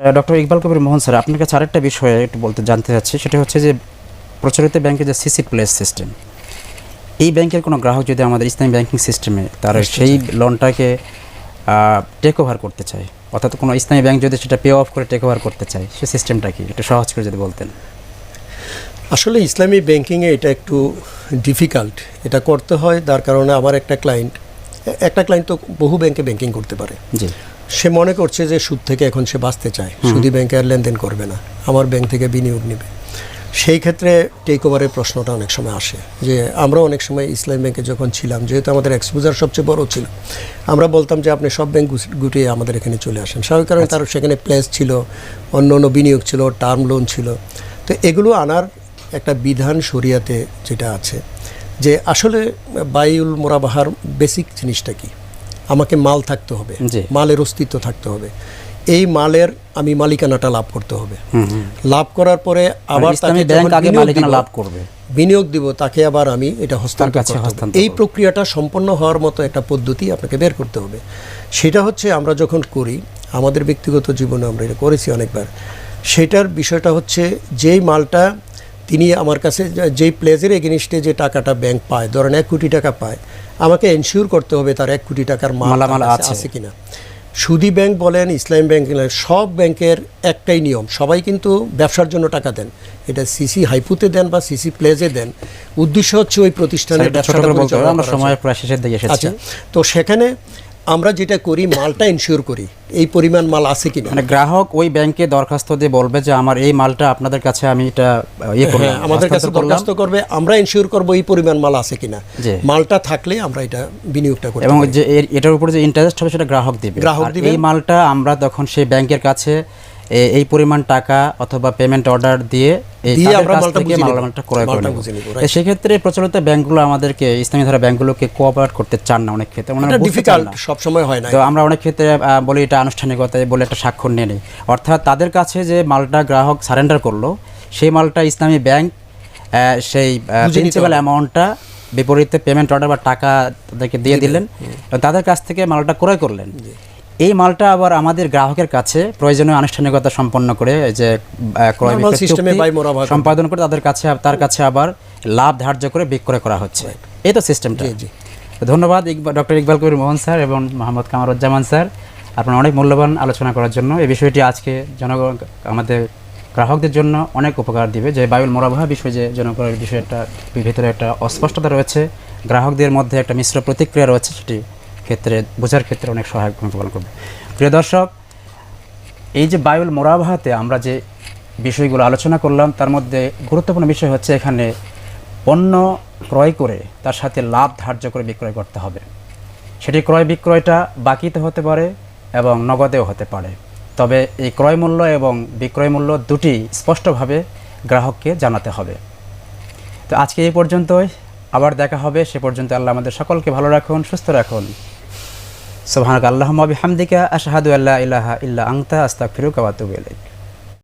Doctor Iqbal Kabir Mohan sir আপনার কাছে আরেকটা বিষয়ে একটু বলতে জানতে চাচ্ছি সেটা হচ্ছে যে প্রচলিত ব্যাংকের যে সিসি প্লেস সিস্টেম এই ব্যাংকের কোনো গ্রাহক যদি আমাদের ইসলামী ব্যাংকিং সিস্টেমে তার সেই লোনটাকে টেক ওভার করতে চায় অর্থাৎ কোনো ইসলামী ব্যাংক যদি সেটা পে অফ করে টেক ওভার করতে চায় সে সিস্টেমটা কি? একটু সহজ করে যদি বলতেন। আসলে ইসলামী ব্যাংকিংয়ে এটা একটু ডিফিকাল্ট এটা করতে হয় তার কারণে আমার একটা ক্লায়েন্ট একটা ক্লায়েন্ট তো বহু ব্যাংকে ব্যাংকিং করতে পারে। জি। সে মনে করছে যে সুদ থেকে এখন সে বাঁচতে চায়। সুদী ব্যাংকে আর লেনদেন করবে না। আমার ব্যাংক থেকে বিনিয়োগ নেবে। সেই ক্ষেত্রে টেক ওভারের প্রশ্নটা অনেক সময় আসে যে আমরা অনেক সময় ইসলাম ব্যাংকে যখন ছিলাম যেহেতু আমাদের এক্সপোজার সবচেয়ে বড় ছিল আমরা বলতাম যে আপনি সব ব্যাংক গুটিয়ে আমাদের এখানে চলে আসেন। স্বাভাবিক কারণে তার সেখানে প্লেস ছিল অন্য অন্য বিনিয়োগ ছিল টার্ম লোন ছিল। তো এগুলো আনার একটা বিধান শরিয়াতে যেটা আছে যে আসলে বায়ুল মোরাবাহার বেসিক জিনিসটা কি? আমাকে মাল থাকতে হবে। মালের অস্তিত্ব থাকতে হবে। এই মালের আমি মালিকানাটা লাভ করতে হবে। লাভ করার পরে আবার মানে তাকে বিনিয়োগ দিব, লাভ করবে? বিনিয়োগ দিব তাকে আবার আমি এটা। হস্তান্তর এই প্রক্রিয়াটা সম্পন্ন হওয়ার মতো একটা পদ্ধতি আপনাকে বের করতে হবে। সেটা হচ্ছে আমরা যখন করি আমাদের ব্যক্তিগত জীবনে আমরা এটা করেছি অনেকবার সেটার বিষয়টা হচ্ছে যেই মালটা তিনি আমার কাছে যেই প্লেজের এগেনিস্টে যে টাকাটা ব্যাংক পায় ধরেন এক কোটি টাকা পায় আমাকে এনশিওর করতে হবে তার এক কোটি টাকার মাল মালামাল আছে। কিনা। সুদী ব্যাংক বলেন ইসলাম ব্যাংক সব ব্যাংকের একটাই নিয়ম সবাই কিন্তু ব্যবসার জন্য টাকা দেন। এটা সিসি হাইপুতে দেন বা সিসি প্লেজে দেন। উদ্দেশ্য হচ্ছে ওই প্রতিষ্ঠানের আমরা সময় প্রায় শেষের দিকে এসেছি। আচ্ছা তো সেখানে আমরা যেটা করি মালটা ইনশিওর করি। এই পরিমাণ মাল আছে কিনা? মানে গ্রাহক ওই ব্যাংকে দরখাস্ত দিয়ে বলবে যে আমার এই মালটা আপনাদের কাছে আমি এটা ইয়ে হ্যাঁ, আমাদের কাছে দরখাস্ত করবে আমরা ইনশিওর করব এই পরিমাণ মাল আছে কিনা। মালটা থাকলে আমরা এটা বিনিয়োগটা করি এবং যে এর- এটার উপরে যে ইন্টারেস্ট হবে সেটা গ্রাহক দিবে। গ্রাহক দিবে। এই মালটা আমরা তখন সেই ব্যাংকের কাছে এই পরিমাণ টাকা অথবা পেমেন্ট অর্ডার দিয়ে ক্রয় করে নেব। সেক্ষেত্রে প্রচলিত ব্যাংকগুলো আমাদেরকে ইসলামী ধারা ব্যাংকগুলোকে কোঅপারেট করতে চান না অনেক ক্ষেত্রে। ওনারা এটা বুঝতে চান ডিফিকাল্ট সব সময় হয় না। তো আমরা অনেক ক্ষেত্রে বলি এটা আনুষ্ঠানিকতায় বলে একটা স্বাক্ষর নিয়ে নিই। অর্থাৎ তাদের কাছে যে মালটা গ্রাহক সারেন্ডার করল সেই মালটা ইসলামী ব্যাংক সেই প্রিন্সিপাল অ্যামাউন্টটা বিপরীতে পেমেন্ট অর্ডার বা টাকা তাদেরকে দিয়ে দিলেন। তাদের কাছ থেকে মালটা ক্রয় করলেন। এই মালটা আবার আমাদের গ্রাহকের কাছে প্রয়োজনীয় আনুষ্ঠানিকতা সম্পন্ন করে যে ক্রয় সম্পাদন করে তাদের কাছে তার কাছে আবার লাভ ধার্য করে বিক্রয় করা হচ্ছে। এই তো সিস্টেমটা। ধন্যবাদ ইকবাল ডক্টর ইকবাল কবির মোহন স্যার এবং মোহাম্মদ কামারুজ্জামান স্যার আপনার অনেক মূল্যবান আলোচনা করার জন্য। এই বিষয়টি আজকে জনগণ আমাদের গ্রাহকদের জন্য অনেক উপকার দিবে। যে বায়ুল মোরাবাহা বিষয় যে জনগণের বিষয়টা ভিতরে একটা অস্পষ্টতা রয়েছে গ্রাহকদের মধ্যে একটা মিশ্র প্রতিক্রিয়া রয়েছে সেটি ক্ষেত্রে, বোঝার ক্ষেত্রে অনেক সহায়ক ভূমিকা পালন করবে। প্রিয় দর্শক, এই যে বায়ুল মোরাবাহাতে আমরা যে বিষয়গুলো আলোচনা করলাম, তার মধ্যে গুরুত্বপূর্ণ বিষয় হচ্ছে এখানে পণ্য ক্রয় করে তার সাথে লাভ ধার্য করে বিক্রয় করতে হবে। সেটি ক্রয় বিক্রয়টা বাকিতে হতে পারে এবং নগদেও হতে পারে। তবে এই ক্রয় মূল্য এবং বিক্রয় মূল্য দুটি স্পষ্টভাবে গ্রাহককে জানাতে হবে। তো আজকে এই পর্যন্তই। আবার দেখা হবে। সে পর্যন্ত আল্লাহ আমাদের সকলকে ভালো রাখুন, সুস্থ রাখুন। সোহানক আল্লাহ হামদিকা আশাহাদু আল্লাহ ইলাহা ইল্লা আংতা আস্তাক ফিরুক আবাতুব